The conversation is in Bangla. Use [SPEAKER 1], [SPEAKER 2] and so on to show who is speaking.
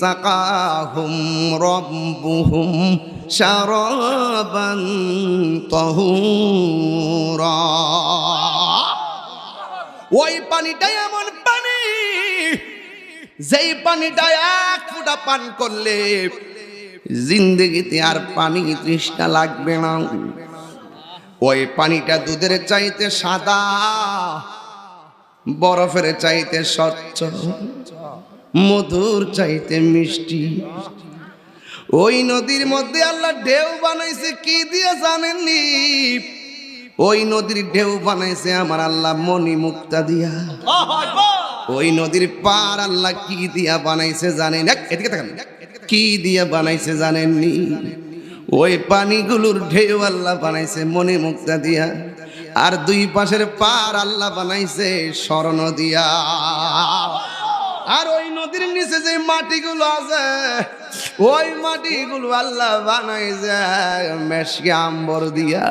[SPEAKER 1] সাকাহুম রব্বুহুম শারাবান তাহুরা ওই পানিটাই এমন পানি, যেই পানিটা এক ফুটা পান করলে জিন্দগিতে আর পানি তৃষ্ণা লাগবে না। ওই পানিটা দুধের চাইতে সাদা, বরফের চাইতে স্বচ্ছ। মধুর চাইতে মিষ্টি। ওই নদীর মধ্যে আল্লাহ ঢেউ বানাইছে কি দিয়ে জানেননি ওই নদীর ঢেউ বানাইছে আমার আল্লাহ মণি মুক্তা দিয়া। ওই নদীর পার আল্লাহ কি দিয়া বানাইছে জানেন এদিকে তাকান। কি দিয়া বানাইছে জানেননি ওই পানিগুলোর ঢেউ আল্লাহ বানাইছে মনে মুক্তা দিয়া। আর দুই পাশের পার আল্লাহ বানাইছে স্বর্ণ দিয়া। আর ওই নদীর নিচে যে মাটিগুলো আছে ওই মাটিগুলো আল্লাহ বানাইছে মেশকে আম্বর দিয়া।